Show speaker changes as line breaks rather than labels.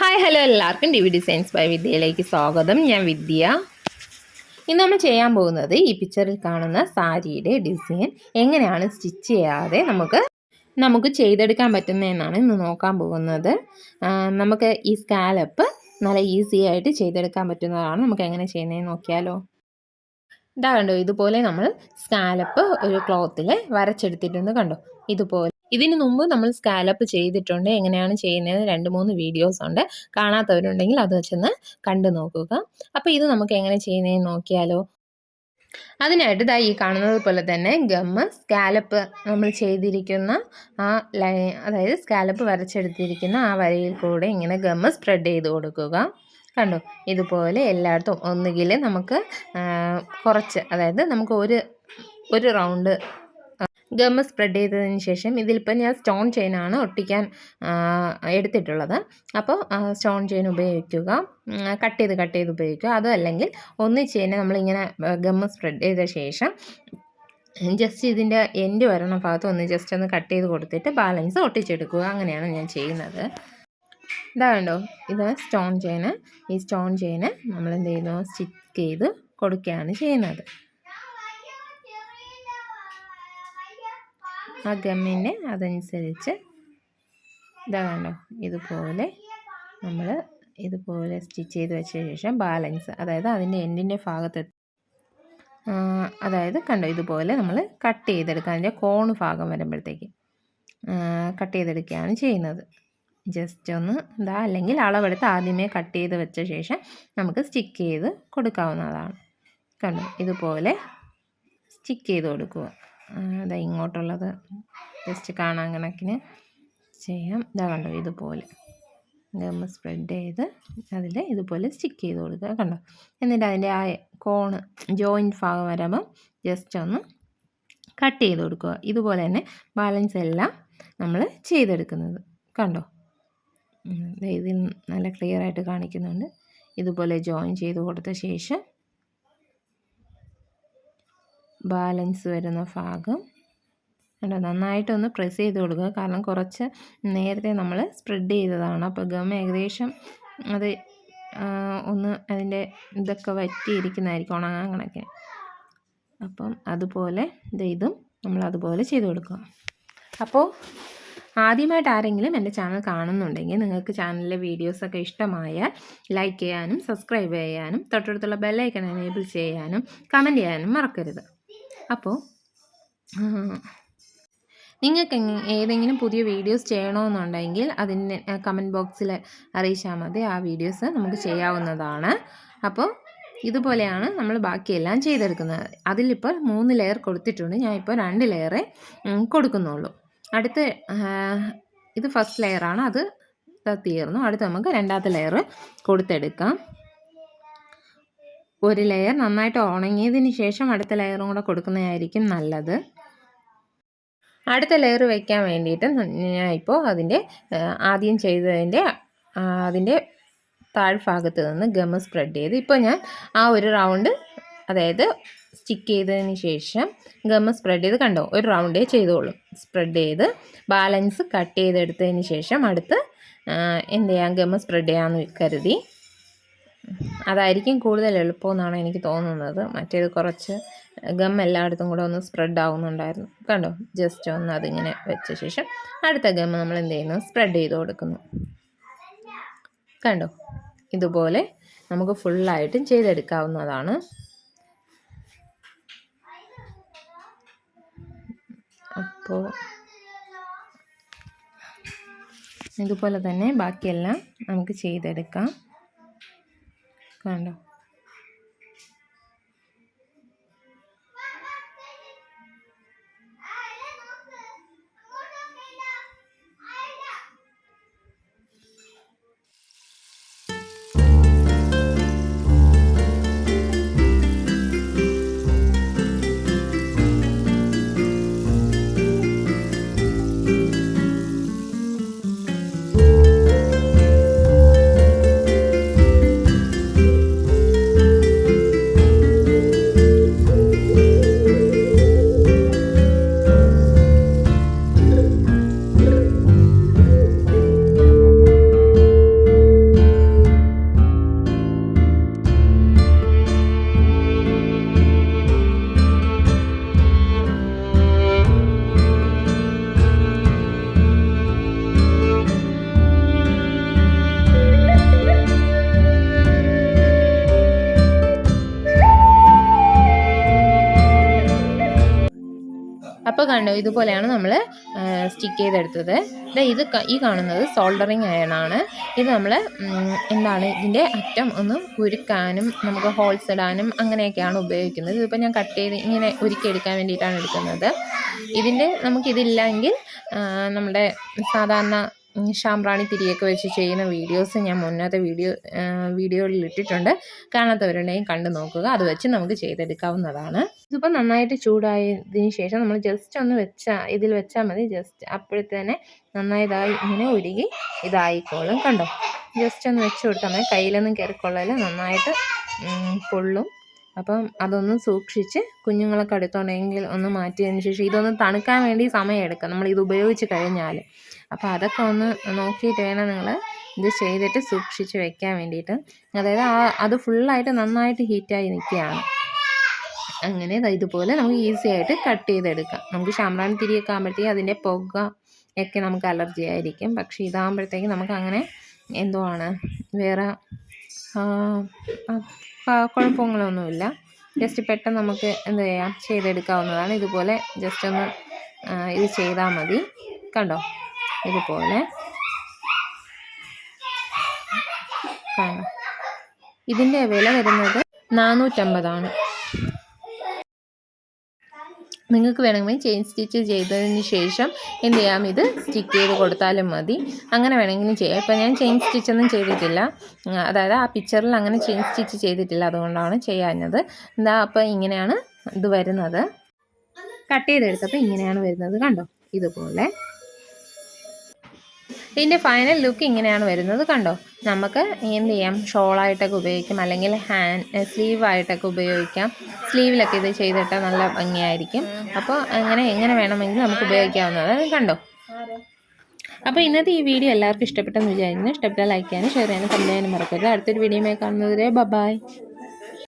Hi hello എല്ലാവർക്കും D V designs by വിദ്യയിലേക്ക് സ്വാഗതം. ഞാൻ വിദ്യ. ഇന്ന് നമ്മൾ ചെയ്യാൻ പോകുന്നത് ഈ പിക്ചറിൽ കാണുന്ന സാരിയുടെ ഡിസൈൻ എങ്ങനെയാണ് സ്റ്റിച്ച് ചെയ്യാതെ നമുക്ക് നമുക്ക് ചെയ്തെടുക്കാൻ പറ്റുന്നതെന്നാണ് ഇന്ന് നോക്കാൻ പോകുന്നത്. നമുക്ക് ഈ സ്കാലപ്പ് നല്ല ഈസി ആയിട്ട് ചെയ്തെടുക്കാൻ പറ്റുന്നതാണ്. നമുക്ക് എങ്ങനെ ചെയ്യുന്നതെന്ന് നോക്കിയാലോ. ഇതാ കണ്ടോ ഇതുപോലെ നമ്മൾ സ്കാലപ്പ് ഒരു ക്ലോത്തിൽ വരച്ചെടുത്തിട്ടുണ്ട് കണ്ടോ. ഇതുപോലെ ഇതിന് മുമ്പ് നമ്മൾ സ്കാലപ്പ് ചെയ്തിട്ടുണ്ട്. എങ്ങനെയാണ് ചെയ്യുന്നത് രണ്ട് മൂന്ന് വീഡിയോസ് ഉണ്ട്. കാണാത്തവരുണ്ടെങ്കിൽ അത് വെച്ചൊന്ന് കണ്ടു നോക്കുക. അപ്പോൾ ഇത് നമുക്ക് എങ്ങനെ ചെയ്യുന്നതെന്ന് നോക്കിയാലോ. അതിനായിട്ട് ദാ ഈ കാണുന്നത് പോലെ തന്നെ ഗമ്മ് സ്കാലപ്പ് നമ്മൾ ചെയ്തിരിക്കുന്ന ആ ലൈ അതായത് സ്കാലപ്പ് വരച്ചെടുത്തിരിക്കുന്ന ആ വരയിൽ കൂടെ ഇങ്ങനെ ഗമ്മ് സ്പ്രെഡ് ചെയ്ത് കൊടുക്കുക. കണ്ടു? ഇതുപോലെ എല്ലായിടത്തും ഒന്നുകിൽ നമുക്ക് കുറച്ച് അതായത് നമുക്ക് ഒരു ഒരു റൗണ്ട് ഗമ്മ് സ്പ്രെഡ് ചെയ്തതിന് ശേഷം ഇതിലിപ്പോൾ ഞാൻ സ്റ്റോൺ ചെയിനാണ് ഒട്ടിക്കാൻ എടുത്തിട്ടുള്ളത്. അപ്പോൾ സ്റ്റോൺ ചെയിൻ ഉപയോഗിക്കുക കട്ട് ചെയ്ത് കട്ട് ചെയ്ത് ഉപയോഗിക്കുക. അതല്ലെങ്കിൽ ഒന്നിച്ച് തന്നെ നമ്മളിങ്ങനെ ഗമ്മ് സ്പ്രെഡ് ചെയ്ത ശേഷം ജസ്റ്റ് ഇതിന്റെ എൻഡ് വരണ ഭാഗത്ത് ഒന്ന് ജസ്റ്റ് ഒന്ന് കട്ട് ചെയ്ത് കൊടുത്തിട്ട് ബാലൻസ് ഒട്ടിച്ചെടുക്കുക. അങ്ങനെയാണ് ഞാൻ ചെയ്യുന്നത്. ഇതാ കണ്ടോ? ഇത് സ്റ്റോൺ ചെയിന് ഈ സ്റ്റോൺ ചെയിന് നമ്മൾ എന്ത് ചെയ്യുന്നു സ്റ്റിക്ക് ചെയ്ത് കൊടുക്കുകയാണ് ചെയ്യുന്നത്. ആ ഗമ്മിനെ അതനുസരിച്ച് ഇതാ കണ്ടോ ഇതുപോലെ നമ്മൾ ഇതുപോലെ സ്റ്റിച്ച് ചെയ്ത് വെച്ച ശേഷം ബാലൻസ് അതായത് അതിന്റെ എൻഡിന്റെ ഭാഗത്ത് അതായത് കണ്ടോ ഇതുപോലെ നമ്മൾ കട്ട് ചെയ്തെടുക്കുക അതിന്റെ കോണ് ഭാഗം വരുമ്പോഴത്തേക്ക് കട്ട് ചെയ്തെടുക്കുകയാണ് ചെയ്യുന്നത്. ജസ്റ്റ് ഒന്ന് ഇതാ അല്ലെങ്കിൽ അളവെടുത്ത് ആദ്യമേ കട്ട് ചെയ്ത് വെച്ച ശേഷം നമുക്ക് സ്റ്റിക്ക് ചെയ്ത് കൊടുക്കാവുന്നതാണ്. കണ്ടോ ഇതുപോലെ സ്റ്റിക്ക് ചെയ്ത് കൊടുക്കുക. ദാ ഇങ്ങോട്ടുള്ളത്. ജസ്റ്റ് കാണാൻ കണക്കിന് ചെയ്യാം. ഇതാ കണ്ടോ ഇതുപോലെ. നമ്മൾ സ്പ്രെഡ് ചെയ്ത് അതിൽ ഇതുപോലെ സ്റ്റിക്ക് ചെയ്ത് കൊടുക്കുക കണ്ടോ? എന്നിട്ട് അതിന്റെ ആ കോണ് ജോയിന്റ് ഭാഗം വരുമ്പം ജസ്റ്റ് ഒന്ന് കട്ട് ചെയ്ത് കൊടുക്കുക. ഇതുപോലെ തന്നെ ബാലൻസ് എല്ലാം നമ്മൾ ചെയ്തെടുക്കുന്നത് കണ്ടോ? ഇതിൽ നല്ല ക്ലിയർ ആയിട്ട് കാണിക്കുന്നുണ്ട്. ഇതുപോലെ ജോയിൻ ചെയ്ത് കൊടുത്ത ശേഷം ബാലൻസ് വരുന്ന ഭാഗം. കണ്ടോ? നന്നായിട്ടൊന്ന് പ്രസ് ചെയ്ത് കൊടുക്കുക. കാരണം കുറച്ച് നേരത്തെ നമ്മൾ സ്പ്രെഡ് ചെയ്തതാണ്. അപ്പോൾ ഗം ഏകദേശം അത് ഒന്ന് അതിന്റെ ഇതൊക്കെ വറ്റിയിരിക്കുന്നതായിരിക്കും ഉണങ്ങാൻ കണക്കിന് അപ്പം അതുപോലെ ഇതും നമ്മൾ അതുപോലെ ചെയ്ത് കൊടുക്കുക. അപ്പോൾ ആദ്യമായിട്ട് ആരെങ്കിലും എന്റെ ചാനൽ കാണുന്നുണ്ടെങ്കിൽ നിങ്ങൾക്ക് ചാനലിലെ വീഡിയോസൊക്കെ ഇഷ്ടമായാൽ ലൈക്ക് ചെയ്യാനും സബ്സ്ക്രൈബ് ചെയ്യാനും തൊട്ടടുത്തുള്ള ബെല്ലൈക്കൺ എനേബിൾ ചെയ്യാനും കമന്റ് ചെയ്യാനും മറക്കരുത്. അപ്പോൾ നിങ്ങൾക്ക് ഏതെങ്കിലും പുതിയ വീഡിയോസ് ചെയ്യണമെന്നുണ്ടെങ്കിൽ അതിന് കമന്റ് ബോക്സിൽ അറിയിച്ചാൽ മതി. ആ വീഡിയോസ് നമുക്ക് ചെയ്യാവുന്നതാണ്. അപ്പോൾ ഇതുപോലെയാണ് നമ്മൾ ബാക്കിയെല്ലാം ചെയ്തെടുക്കുന്നത്. അതിലിപ്പോൾ മൂന്ന് ലെയർ കൊടുത്തിട്ടുണ്ട്. ഞാൻ ഇപ്പോൾ രണ്ട് ലെയറേ കൊടുക്കുന്നുള്ളൂ. അടുത്ത ഇത് ഫസ്റ്റ് ലെയറാണ് അത് തീർന്നു. അടുത്ത് നമുക്ക് രണ്ടാമത്തെ ലെയർ കൊടുത്തെടുക്കാം. ഒരു ലെയർ നന്നായിട്ട് ഉണങ്ങിയതിന് ശേഷം അടുത്ത ലെയറും കൂടെ കൊടുക്കുന്നതായിരിക്കും നല്ലത്. അടുത്ത ലെയർ വയ്ക്കാൻ വേണ്ടിയിട്ട് ഞാൻ ഇപ്പോൾ അതിന്റെ ആദ്യം ചെയ്തതിന്റെ അതിന്റെ താഴ്ഭാഗത്ത് നിന്ന് ഗമ സ്പ്രെഡ് ചെയ്ത് ഇപ്പോൾ ഞാൻ ആ ഒരു റൗണ്ട് അതായത് സ്റ്റിക്ക് ചെയ്തതിന് ശേഷം ഗമ്മ് സ്പ്രെഡ് ചെയ്ത് കണ്ടോ ഒരു റൗണ്ടേ ചെയ്തോളും. സ്പ്രെഡ് ചെയ്ത് ബാലൻസ് കട്ട് ചെയ്തെടുത്തതിന് ശേഷം അടുത്ത് എന്ത് ചെയ്യാം ഗമ്മ് സ്പ്രെഡ് ചെയ്യാമെന്ന് കരുതി. അതായിരിക്കും കൂടുതൽ എളുപ്പമെന്നാണ് എനിക്ക് തോന്നുന്നത്. മറ്റേത് കുറച്ച് ഗം എല്ലായിടത്തും കൂടെ ഒന്ന് സ്പ്രെഡ് ആവുന്നുണ്ടായിരുന്നു. കണ്ടോ? ജസ്റ്റ് ഒന്ന് അതിങ്ങനെ വെച്ച ശേഷം അടുത്ത ഗം നമ്മൾ എന്ത് ചെയ്യുന്നു? സ്പ്രെഡ് ചെയ്ത് കൊടുക്കുന്നു. കണ്ടോ? ഇതുപോലെ നമുക്ക് ഫുള്ളായിട്ടും ചെയ്തെടുക്കാവുന്നതാണ്. അപ്പോൾ ഇതുപോലെ തന്നെ ബാക്കിയെല്ലാം നമുക്ക് ചെയ്തെടുക്കാം. കണ്ടോ? അപ്പോൾ കണ്ടോ ഇതുപോലെയാണ് നമ്മൾ സ്റ്റിക്ക് ചെയ്തെടുത്തത്. ഇത് ഈ കാണുന്നത് സോൾഡറിങ് അയണാണ് ഇത് നമ്മൾ എന്താണ് ഇതിന്റെ അറ്റം ഒന്ന് ഉരുക്കാനും നമുക്ക് ഹോൾസ് ഇടാനും അങ്ങനെയൊക്കെയാണ് ഉപയോഗിക്കുന്നത്. ഇതിപ്പോൾ ഞാൻ കട്ട് ചെയ്ത് ഇങ്ങനെ ഉരുക്കിയെടുക്കാൻ വേണ്ടിയിട്ടാണ് എടുക്കുന്നത്. ഇതിന്റെ നമുക്കിതില്ലെങ്കിൽ നമ്മുടെ സാധാരണ ഷാംറാണി തിരിയൊക്കെ വെച്ച് ചെയ്യുന്ന വീഡിയോസ് ഞാൻ മുന്നത്തെ വീഡിയോ വീഡിയോയിൽ ഇട്ടിട്ടുണ്ട്. കാണാത്തവരുണ്ടെങ്കിൽ കണ്ടു നോക്കുക. അത് വെച്ച് നമുക്ക് ചെയ്തെടുക്കാവുന്നതാണ്. ഇതിപ്പോൾ നന്നായിട്ട് ചൂടായതിന് ശേഷം നമ്മൾ ജസ്റ്റ് ഒന്ന് വെച്ചാൽ ഇതിൽ വെച്ചാൽ മതി. ജസ്റ്റ് അപ്പോഴത്തേനെ നന്നായി ഇതായി ഇങ്ങനെ ഉരുകി ഇതായിക്കോളും കണ്ടോ? ജസ്റ്റ് ഒന്ന് വെച്ച് കൊടുത്താൽ മതി. കയ്യിലൊന്നും കയറിക്കൊള്ളല്ല നന്നായിട്ട് പൊള്ളും. അപ്പം അതൊന്ന് സൂക്ഷിച്ച് കുഞ്ഞുങ്ങളൊക്കെ അടുത്തുണ്ടെങ്കിൽ ഒന്ന് മാറ്റിയതിന് ശേഷം ഇതൊന്ന് തണുക്കാൻ വേണ്ടി സമയം എടുക്കാം. നമ്മൾ ഇത് ഉപയോഗിച്ച് കഴിഞ്ഞാൽ. അപ്പോൾ അതൊക്കെ ഒന്ന് നോക്കിയിട്ട് വേണം നിങ്ങൾ ഇത് ചെയ്തിട്ട് സൂക്ഷിച്ച് വെക്കാൻ വേണ്ടിയിട്ട്. അതായത് ആ അത് ഫുള്ളായിട്ട് നന്നായിട്ട് ഹീറ്റായി നിൽക്കുകയാണ്. അങ്ങനെ ഇതുപോലെ നമുക്ക് ഈസി ആയിട്ട് കട്ട് ചെയ്തെടുക്കാം. നമുക്ക് ശാമ്പ്രാണി തിരിയൊക്കെ ആകുമ്പോഴത്തേക്ക് അതിന്റെ പുക ഒക്കെ നമുക്ക് അലർജി ആയിരിക്കും. പക്ഷേ ഇതാകുമ്പോഴത്തേക്ക് നമുക്ക് അങ്ങനെ എന്തോ ആണ് വേറെ കുഴപ്പങ്ങളൊന്നുമില്ല. ജസ്റ്റ് പെട്ടെന്ന് നമുക്ക് എന്ത് ചെയ്യാം? ചെയ്തെടുക്കാവുന്നതാണ്. ഇതുപോലെ ജസ്റ്റ് ഒന്ന് ഇത് ചെയ്താൽ മതി. കണ്ടോ? ഇതുപോലെ. ഇതിന്റെ വില വരുന്നത് നാനൂറ്റമ്പതാണ്. നിങ്ങൾക്ക് വേണമെങ്കിൽ ചെയിൻ സ്റ്റിച്ച് ചെയ്തതിന് ശേഷം എന്ത് ചെയ്യാം? ഇത് സ്റ്റിക്ക് ചെയ്ത് കൊടുത്താലും മതി. അങ്ങനെ വേണമെങ്കിലും ചെയ്യാം. ഇപ്പം ഞാൻ ചെയിൻ സ്റ്റിച്ചൊന്നും ചെയ്തിട്ടില്ല. അതായത് ആ പിക്ചറിൽ അങ്ങനെ ചെയിൻ സ്റ്റിച്ച് ചെയ്തിട്ടില്ല. അതുകൊണ്ടാണ് ചെയ്യാഞ്ഞത്. എന്താ അപ്പോൾ ഇങ്ങനെയാണ് ഇത് വരുന്നത്. കട്ട് ചെയ്തെടുത്തപ്പോൾ ഇങ്ങനെയാണ് വരുന്നത്. കണ്ടോ? ഇതുപോലെ. ഇതിന്റെ ഫൈനൽ ലുക്ക് ഇങ്ങനെയാണ് വരുന്നത് കണ്ടോ? നമുക്ക് എന്ത് ചെയ്യാം? ഷോളായിട്ടൊക്കെ ഉപയോഗിക്കാം. അല്ലെങ്കിൽ ഹാൻഡ് സ്ലീവായിട്ടൊക്കെ ഉപയോഗിക്കാം. സ്ലീവിലൊക്കെ ഇത് ചെയ്തിട്ടാൽ നല്ല ഭംഗിയായിരിക്കും. അപ്പോൾ അങ്ങനെ എങ്ങനെ വേണമെങ്കിൽ നമുക്ക് ഉപയോഗിക്കാവുന്നതാണ്. കണ്ടോ? അപ്പോൾ ഇന്നത്തെ ഈ വീഡിയോ എല്ലാവർക്കും ഇഷ്ടപ്പെട്ടെന്ന് വിചാരിക്കുന്നു. ഇഷ്ടപ്പെട്ടാൽ ലൈക്ക് ചെയ്യാനും ഷെയർ ചെയ്യാനും കമന്റ് ചെയ്യാനും മറക്കരുത്. അടുത്തൊരു വീഡിയോയുമായി കാണുന്നതുവരെ ബൈ